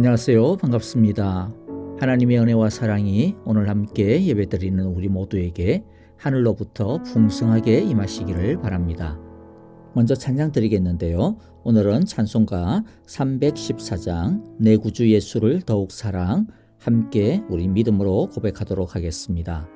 안녕하세요. 반갑습니다. 하나님의 은혜와 사랑이 오늘 함께 예배드리는 우리 모두에게 하늘로부터 풍성하게 임하시기를 바랍니다. 먼저 찬양 드리겠는데요. 오늘은 찬송가 314장 내 구주 예수를 더욱 사랑 함께 우리 믿음으로 고백하도록 하겠습니다.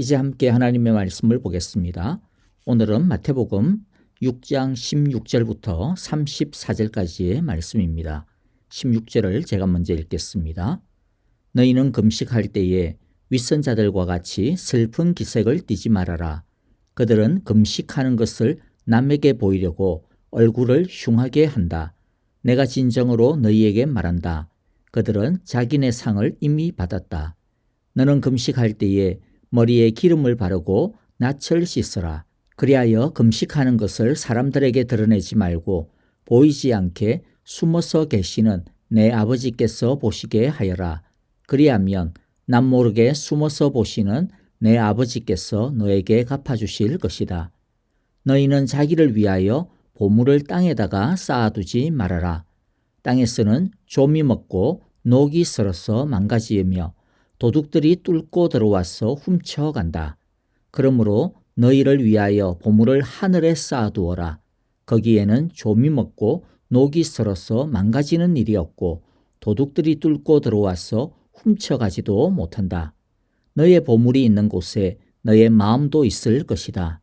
이제 함께 하나님의 말씀을 보겠습니다. 오늘은 마태복음 6장 16절부터 34절까지의 말씀입니다. 16절을 제가 먼저 읽겠습니다. 너희는 금식할 때에 윗선자들과 같이 슬픈 기색을 띠지 말아라. 그들은 금식하는 것을 남에게 보이려고 얼굴을 흉하게 한다. 내가 진정으로 너희에게 말한다. 그들은 자기네 상을 이미 받았다. 너는 금식할 때에 머리에 기름을 바르고 낯을 씻어라. 그리하여 금식하는 것을 사람들에게 드러내지 말고 보이지 않게 숨어서 계시는 내 아버지께서 보시게 하여라. 그리하면 남 모르게 숨어서 보시는 내 아버지께서 너에게 갚아주실 것이다. 너희는 자기를 위하여 보물을 땅에다가 쌓아두지 말아라. 땅에서는 좀이 먹고 녹이 슬어서 망가지며 도둑들이 뚫고 들어와서 훔쳐간다. 그러므로 너희를 위하여 보물을 하늘에 쌓아두어라. 거기에는 좀이 먹고 녹이 슬어서 망가지는 일이 없고 도둑들이 뚫고 들어와서 훔쳐가지도 못한다. 너의 보물이 있는 곳에 너의 마음도 있을 것이다.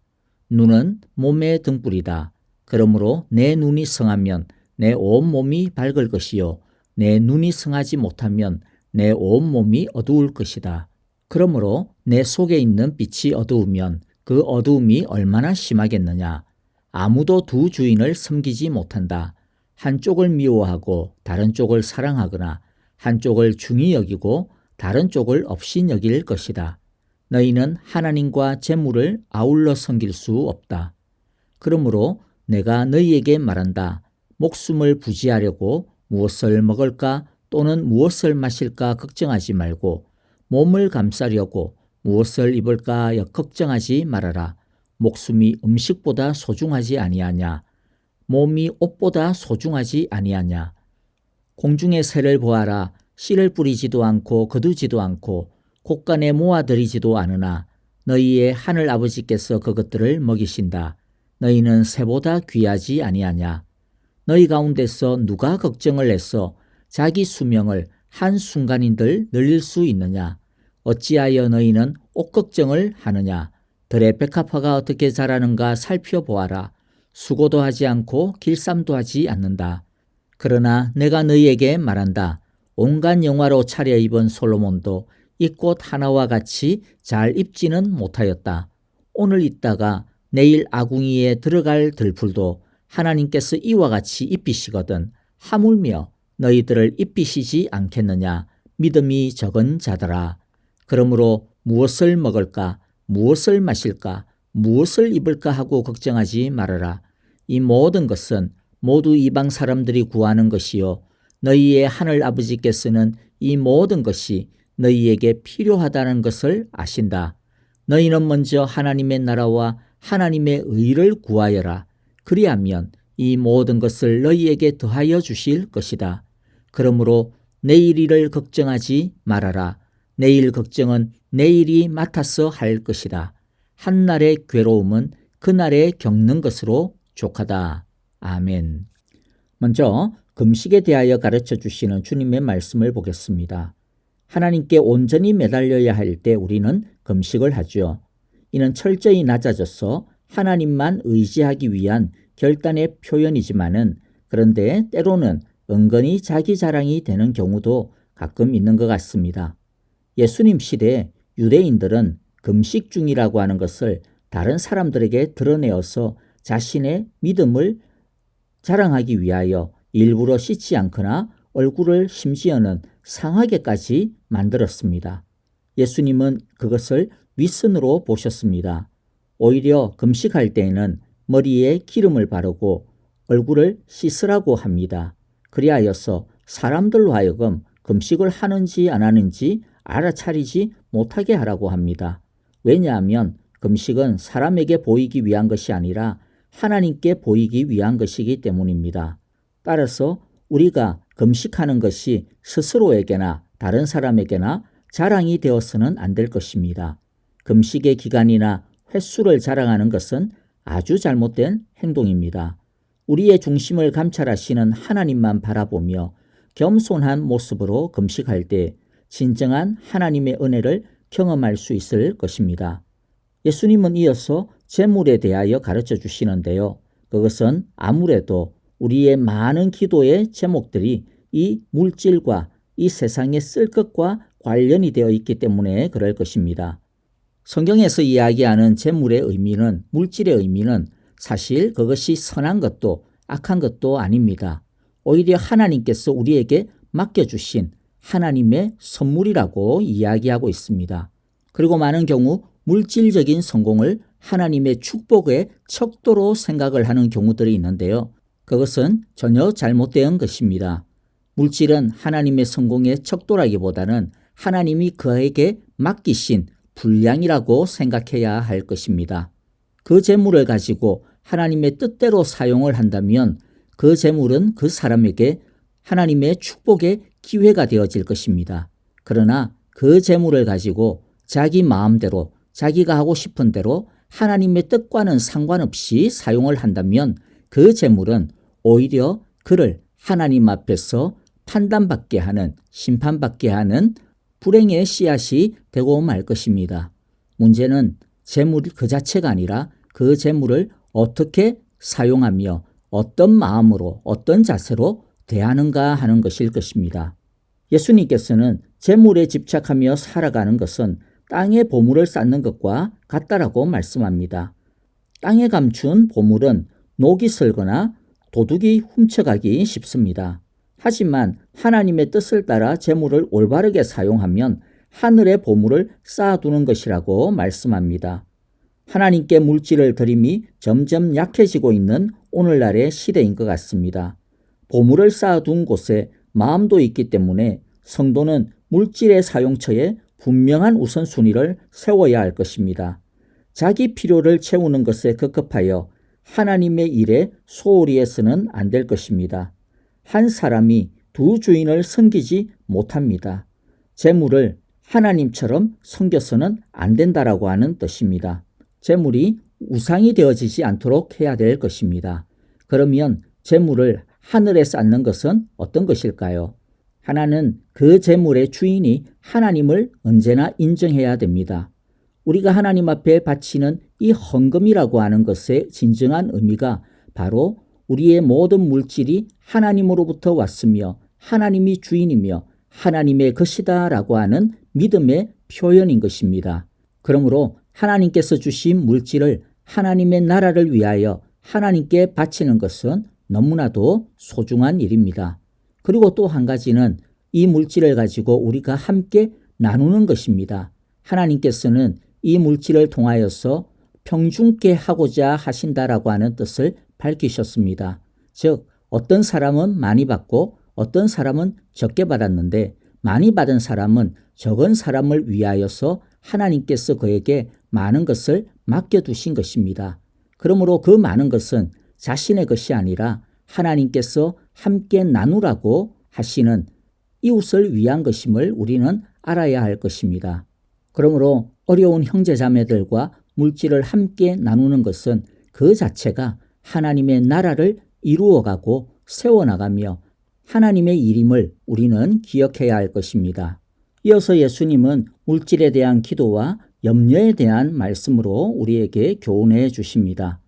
눈은 몸의 등불이다. 그러므로 내 눈이 성하면 내 온 몸이 밝을 것이요 내 눈이 성하지 못하면 내 온몸이 어두울 것이다. 그러므로 내 속에 있는 빛이 어두우면 그 어두움이 얼마나 심하겠느냐. 아무도 두 주인을 섬기지 못한다. 한쪽을 미워하고 다른 쪽을 사랑하거나 한쪽을 중히 여기고 다른 쪽을 없이 여길 것이다. 너희는 하나님과 재물을 아울러 섬길 수 없다. 그러므로 내가 너희에게 말한다. 목숨을 부지하려고 무엇을 먹을까 또는 무엇을 마실까 걱정하지 말고 몸을 감싸려고 무엇을 입을까 걱정하지 말아라. 목숨이 음식보다 소중하지 아니하냐. 몸이 옷보다 소중하지 아니하냐. 공중의 새를 보아라. 씨를 뿌리지도 않고 거두지도 않고 곳간에 모아들이지도 않으나 너희의 하늘 아버지께서 그것들을 먹이신다. 너희는 새보다 귀하지 아니하냐. 너희 가운데서 누가 걱정을 해서 자기 수명을 한 순간인들 늘릴 수 있느냐. 어찌하여 너희는 옷 걱정을 하느냐. 들의 백합화가 어떻게 자라는가 살펴보아라. 수고도 하지 않고 길쌈도 하지 않는다. 그러나 내가 너희에게 말한다. 온갖 영화로 차려입은 솔로몬도 이 꽃 하나와 같이 잘 입지는 못하였다. 오늘 있다가 내일 아궁이에 들어갈 들풀도 하나님께서 이와 같이 입히시거든 하물며 너희들을 입히시지 않겠느냐 믿음이 적은 자들아 그러므로 무엇을 먹을까 무엇을 마실까 무엇을 입을까 하고 걱정하지 말아라 이 모든 것은 모두 이방 사람들이 구하는 것이요 너희의 하늘 아버지께서는 이 모든 것이 너희에게 필요하다는 것을 아신다. 너희는 먼저 하나님의 나라와 하나님의 의를 구하여라. 그리하면 이 모든 것을 너희에게 더하여 주실 것이다. 그러므로 내일 일을 걱정하지 말아라. 내일 걱정은 내일이 맡아서 할 것이다. 한날의 괴로움은 그날에 겪는 것으로 족하다. 아멘. 먼저 금식에 대하여 가르쳐 주시는 주님의 말씀을 보겠습니다. 하나님께 온전히 매달려야 할 때 우리는 금식을 하죠. 이는 철저히 낮아져서 하나님만 의지하기 위한 결단의 표현이지만은 그런데 때로는 은근히 자기 자랑이 되는 경우도 가끔 있는 것 같습니다. 예수님 시대 유대인들은 금식 중이라고 하는 것을 다른 사람들에게 드러내어서 자신의 믿음을 자랑하기 위하여 일부러 씻지 않거나 얼굴을 심지어는 상하게까지 만들었습니다. 예수님은 그것을 윗선으로 보셨습니다. 오히려 금식할 때에는 머리에 기름을 바르고 얼굴을 씻으라고 합니다. 그리하여서 사람들로 하여금 금식을 하는지 안 하는지 알아차리지 못하게 하라고 합니다. 왜냐하면 금식은 사람에게 보이기 위한 것이 아니라 하나님께 보이기 위한 것이기 때문입니다. 따라서 우리가 금식하는 것이 스스로에게나 다른 사람에게나 자랑이 되어서는 안 될 것입니다. 금식의 기간이나 횟수를 자랑하는 것은 아주 잘못된 행동입니다. 우리의 중심을 감찰하시는 하나님만 바라보며 겸손한 모습으로 금식할 때 진정한 하나님의 은혜를 경험할 수 있을 것입니다. 예수님은 이어서 재물에 대하여 가르쳐 주시는데요. 그것은 아무래도 우리의 많은 기도의 제목들이 이 물질과 이 세상에 쓸 것과 관련이 되어 있기 때문에 그럴 것입니다. 성경에서 이야기하는 재물의 의미는 물질의 의미는 사실 그것이 선한 것도 악한 것도 아닙니다. 오히려 하나님께서 우리에게 맡겨주신 하나님의 선물이라고 이야기하고 있습니다. 그리고 많은 경우 물질적인 성공을 하나님의 축복의 척도로 생각을 하는 경우들이 있는데요. 그것은 전혀 잘못된 것입니다. 물질은 하나님의 성공의 척도라기보다는 하나님이 그에게 맡기신 분량이라고 생각해야 할 것입니다. 그 재물을 가지고 하나님의 뜻대로 사용을 한다면 그 재물은 그 사람에게 하나님의 축복의 기회가 되어질 것입니다. 그러나 그 재물을 가지고 자기 마음대로 자기가 하고 싶은 대로 하나님의 뜻과는 상관없이 사용을 한다면 그 재물은 오히려 그를 하나님 앞에서 판단받게 하는 심판받게 하는 불행의 씨앗이 되고 말 것입니다. 문제는 재물 그 자체가 아니라 그 재물을 어떻게 사용하며 어떤 마음으로 어떤 자세로 대하는가 하는 것일 것입니다. 예수님께서는 재물에 집착하며 살아가는 것은 땅에 보물을 쌓는 것과 같다라고 말씀합니다. 땅에 감춘 보물은 녹이 슬거나 도둑이 훔쳐가기 쉽습니다. 하지만 하나님의 뜻을 따라 재물을 올바르게 사용하면 하늘의 보물을 쌓아두는 것이라고 말씀합니다. 하나님께 물질을 드림이 점점 약해지고 있는 오늘날의 시대인 것 같습니다. 보물을 쌓아둔 곳에 마음도 있기 때문에 성도는 물질의 사용처에 분명한 우선순위를 세워야 할 것입니다. 자기 필요를 채우는 것에 급급하여 하나님의 일에 소홀히 해서는 안 될 것입니다. 한 사람이 두 주인을 섬기지 못합니다. 재물을 하나님처럼 섬겨서는 안 된다라고 하는 뜻입니다. 재물이 우상이 되어지지 않도록 해야 될 것입니다. 그러면 재물을 하늘에 쌓는 것은 어떤 것일까요? 하나는 그 재물의 주인이 하나님을 언제나 인정해야 됩니다. 우리가 하나님 앞에 바치는 이 헌금이라고 하는 것의 진정한 의미가 바로 우리의 모든 물질이 하나님으로부터 왔으며 하나님이 주인이며 하나님의 것이다라고 하는 믿음의 표현인 것입니다. 그러므로 하나님께서 주신 물질을 하나님의 나라를 위하여 하나님께 바치는 것은 너무나도 소중한 일입니다. 그리고 또 한 가지는 이 물질을 가지고 우리가 함께 나누는 것입니다. 하나님께서는 이 물질을 통하여서 평중케 하고자 하신다라고 하는 뜻을 밝히셨습니다. 즉, 어떤 사람은 많이 받고 어떤 사람은 적게 받았는데 많이 받은 사람은 적은 사람을 위하여서 하나님께서 그에게 많은 것을 맡겨두신 것입니다. 그러므로 그 많은 것은 자신의 것이 아니라 하나님께서 함께 나누라고 하시는 이웃을 위한 것임을 우리는 알아야 할 것입니다. 그러므로 어려운 형제자매들과 물질을 함께 나누는 것은 그 자체가 하나님의 나라를 이루어가고 세워나가며 하나님의 일임을 우리는 기억해야 할 것입니다. 이어서 예수님은 물질에 대한 기도와 염려에 대한 말씀으로 우리에게 교훈해 주십니다.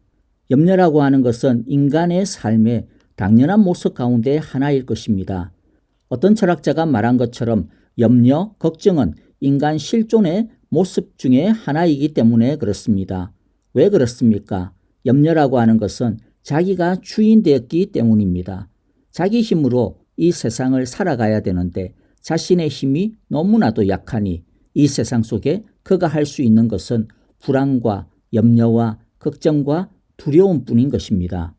염려라고 하는 것은 인간의 삶의 당연한 모습 가운데 하나일 것입니다. 어떤 철학자가 말한 것처럼 염려, 걱정은 인간 실존의 모습 중에 하나이기 때문에 그렇습니다. 왜 그렇습니까? 염려라고 하는 것은 자기가 주인 되었기 때문입니다. 자기 힘으로 이 세상을 살아가야 되는데 자신의 힘이 너무나도 약하니 이 세상 속에 그가 할 수 있는 것은 불안과 염려와 걱정과 두려움 뿐인 것입니다.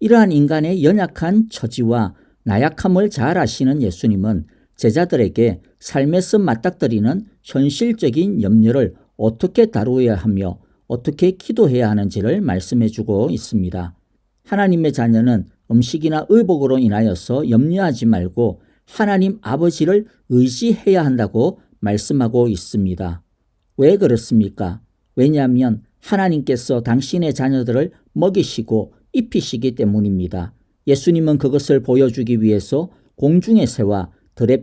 이러한 인간의 연약한 처지와 나약함을 잘 아시는 예수님은 제자들에게 삶에서 맞닥뜨리는 현실적인 염려를 어떻게 다루어야 하며 어떻게 기도해야 하는지를 말씀해 주고 있습니다. 하나님의 자녀는 음식이나 의복으로 인하여서 염려하지 말고 하나님 아버지를 의지해야 한다고 말씀하고 있습니다. 왜 그렇습니까? 왜냐하면 하나님께서 당신의 자녀들을 먹이시고 입히시기 때문입니다. 예수님은 그것을 보여주기 위해서 공중의 새와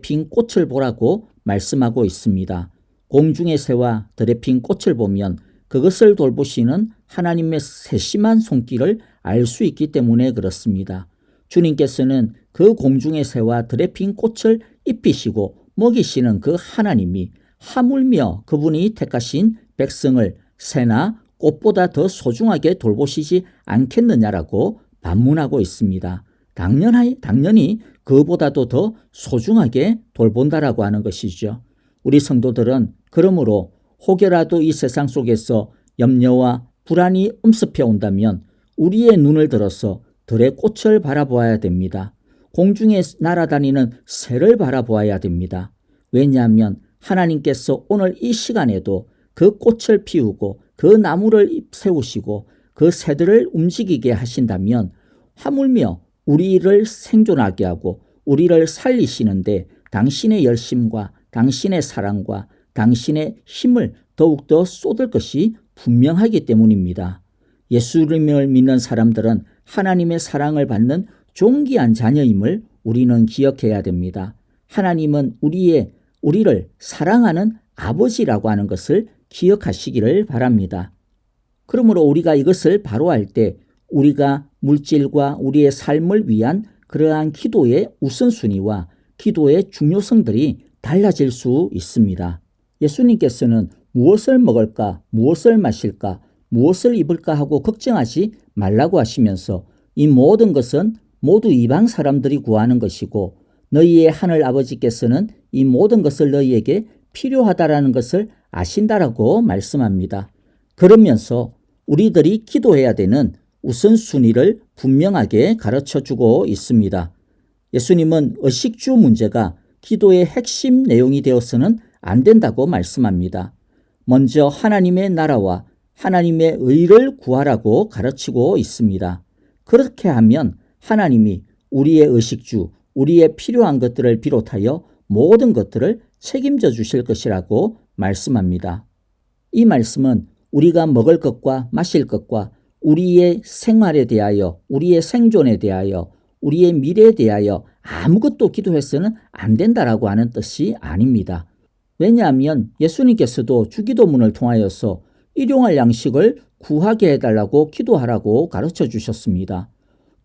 핀 꽃을 보라고 말씀하고 있습니다. 공중의 새와 핀 꽃을 보면 그것을 돌보시는 하나님의 세심한 손길을 알 수 있기 때문에 그렇습니다. 주님께서는 그 공중의 새와 핀 꽃을 입히시고 먹이시는 그 하나님이 하물며 그분이 택하신 백성을 새나 꽃보다 더 소중하게 돌보시지 않겠느냐라고 반문하고 있습니다. 당연히, 당연히 그보다도 더 소중하게 돌본다라고 하는 것이죠. 우리 성도들은 그러므로 혹여라도 이 세상 속에서 염려와 불안이 음습해 온다면 우리의 눈을 들어서 들의 꽃을 바라보아야 됩니다. 공중에 날아다니는 새를 바라보아야 됩니다. 왜냐하면 하나님께서 오늘 이 시간에도 그 꽃을 피우고 그 나무를 세우시고 그 새들을 움직이게 하신다면 하물며 우리를 생존하게 하고 우리를 살리시는데 당신의 열심과 당신의 사랑과 당신의 힘을 더욱더 쏟을 것이 분명하기 때문입니다. 예수님을 믿는 사람들은 하나님의 사랑을 받는 존귀한 자녀임을 우리는 기억해야 됩니다. 하나님은 우리의 우리를 사랑하는 아버지라고 하는 것을 기억하시기를 바랍니다. 그러므로 우리가 이것을 바로 할 때 우리가 물질과 우리의 삶을 위한 그러한 기도의 우선순위와 기도의 중요성들이 달라질 수 있습니다. 예수님께서는 무엇을 먹을까, 무엇을 마실까, 무엇을 입을까 하고 걱정하지 말라고 하시면서 이 모든 것은 모두 이방 사람들이 구하는 것이고 너희의 하늘 아버지께서는 이 모든 것을 너희에게 필요하다라는 것을 아신다라고 말씀합니다. 그러면서 우리들이 기도해야 되는 우선순위를 분명하게 가르쳐 주고 있습니다. 예수님은 의식주 문제가 기도의 핵심 내용이 되어서는 안 된다고 말씀합니다. 먼저 하나님의 나라와 하나님의 의를 구하라고 가르치고 있습니다. 그렇게 하면 하나님이 우리의 의식주, 우리의 필요한 것들을 비롯하여 모든 것들을 책임져 주실 것이라고 말씀합니다. 이 말씀은 우리가 먹을 것과 마실 것과 우리의 생활에 대하여, 우리의 생존에 대하여, 우리의 미래에 대하여 아무것도 기도해서는 안 된다라고 하는 뜻이 아닙니다. 왜냐하면 예수님께서도 주기도문을 통하여서 일용할 양식을 구하게 해달라고 기도하라고 가르쳐 주셨습니다.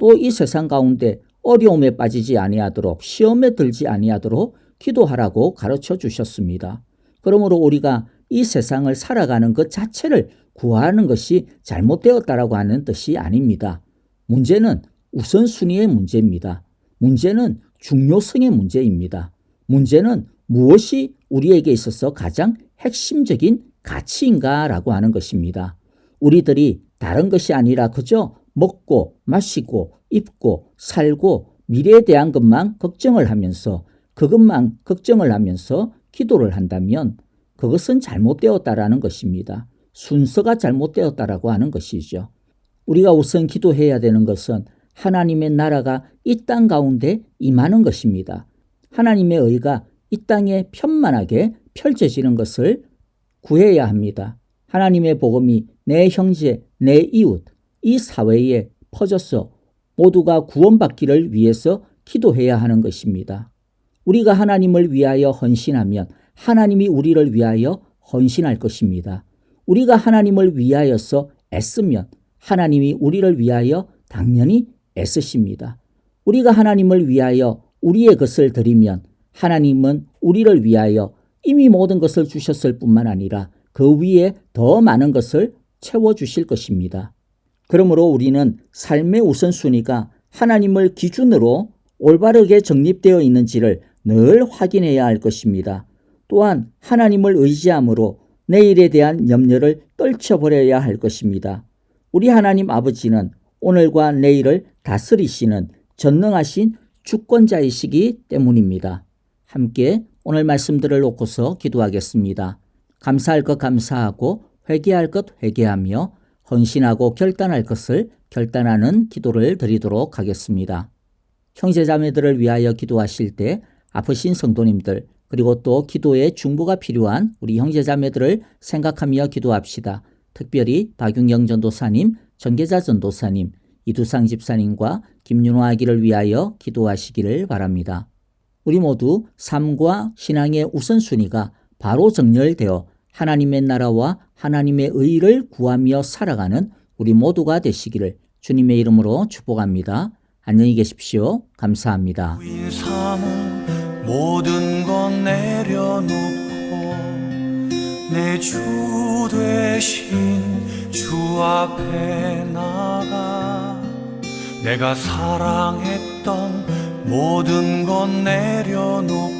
또 이 세상 가운데 어려움에 빠지지 아니하도록 시험에 들지 아니하도록 기도하라고 가르쳐 주셨습니다. 그러므로 우리가 이 세상을 살아가는 것 자체를 구하는 것이 잘못되었다라고 하는 뜻이 아닙니다. 문제는 우선순위의 문제입니다. 문제는 중요성의 문제입니다. 문제는 무엇이 우리에게 있어서 가장 핵심적인 가치인가라고 하는 것입니다. 우리들이 다른 것이 아니라 그저 먹고 마시고 입고 살고 미래에 대한 것만 걱정을 하면서 그것만 걱정을 하면서 기도를 한다면 그것은 잘못되었다라는 것입니다. 순서가 잘못되었다라고 하는 것이죠. 우리가 우선 기도해야 되는 것은 하나님의 나라가 이 땅 가운데 임하는 것입니다. 하나님의 의가 이 땅에 편만하게 펼쳐지는 것을 구해야 합니다. 하나님의 복음이 내 형제, 내 이웃, 이 사회에 퍼져서 모두가 구원받기를 위해서 기도해야 하는 것입니다. 우리가 하나님을 위하여 헌신하면 하나님이 우리를 위하여 헌신할 것입니다. 우리가 하나님을 위하여서 애쓰면 하나님이 우리를 위하여 당연히 애쓰십니다. 우리가 하나님을 위하여 우리의 것을 드리면 하나님은 우리를 위하여 이미 모든 것을 주셨을 뿐만 아니라 그 위에 더 많은 것을 채워주실 것입니다. 그러므로 우리는 삶의 우선순위가 하나님을 기준으로 올바르게 정립되어 있는지를 늘 확인해야 할 것입니다. 또한 하나님을 의지함으로 내일에 대한 염려를 떨쳐버려야 할 것입니다. 우리 하나님 아버지는 오늘과 내일을 다스리시는 전능하신 주권자이시기 때문입니다. 함께 오늘 말씀들을 놓고서 기도하겠습니다. 감사할 것 감사하고 회개할 것 회개하며 헌신하고 결단할 것을 결단하는 기도를 드리도록 하겠습니다. 형제자매들을 위하여 기도하실 때 아프신 성도님들 그리고 또 기도의 중보가 필요한 우리 형제자매들을 생각하며 기도합시다. 특별히 박윤경 전도사님, 전계자 전도사님, 이두상 집사님과 김윤호 아기를 위하여 기도하시기를 바랍니다. 우리 모두 삶과 신앙의 우선순위가 바로 정렬되어 하나님의 나라와 하나님의 의를 구하며 살아가는 우리 모두가 되시기를 주님의 이름으로 축복합니다. 안녕히 계십시오. 감사합니다. 모든 것 내려놓고 내주 되신 주 앞에 나가 내가 사랑했던 모든 것 내려놓고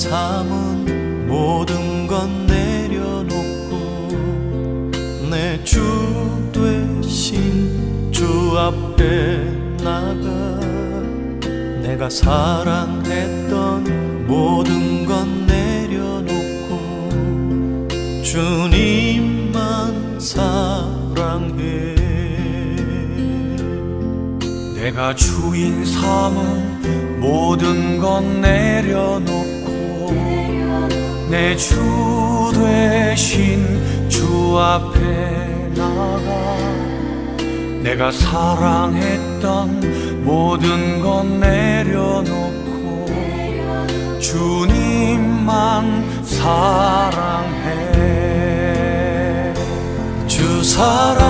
삼은 모든 건 내려놓고 내주 되신 주 앞에 나가. 내가 사랑했던 모든 건 내려놓고 주님만 사랑해. 내가 주인 삼은 모든 건 내려놓고 내 주 되신 주 앞에 나가. 내가 사랑했던 모든 건 내려놓고 주님만 사랑해. 주 사랑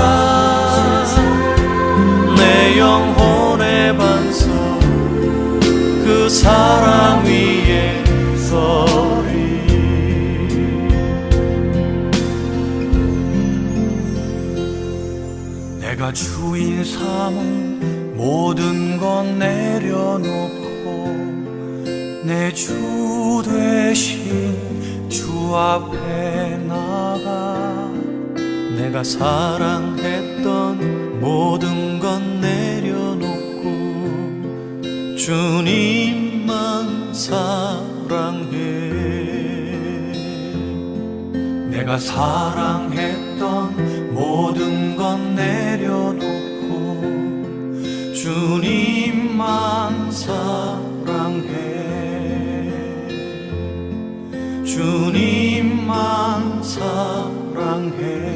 모든 건 내려놓고 내주 되신 주 앞에 나가. 내가 사랑했던 모든 건 내려놓고 주님만 사랑해. 내가 사랑했던 모든 건 내려놓고 주님만 사랑해. 주님만 사랑해.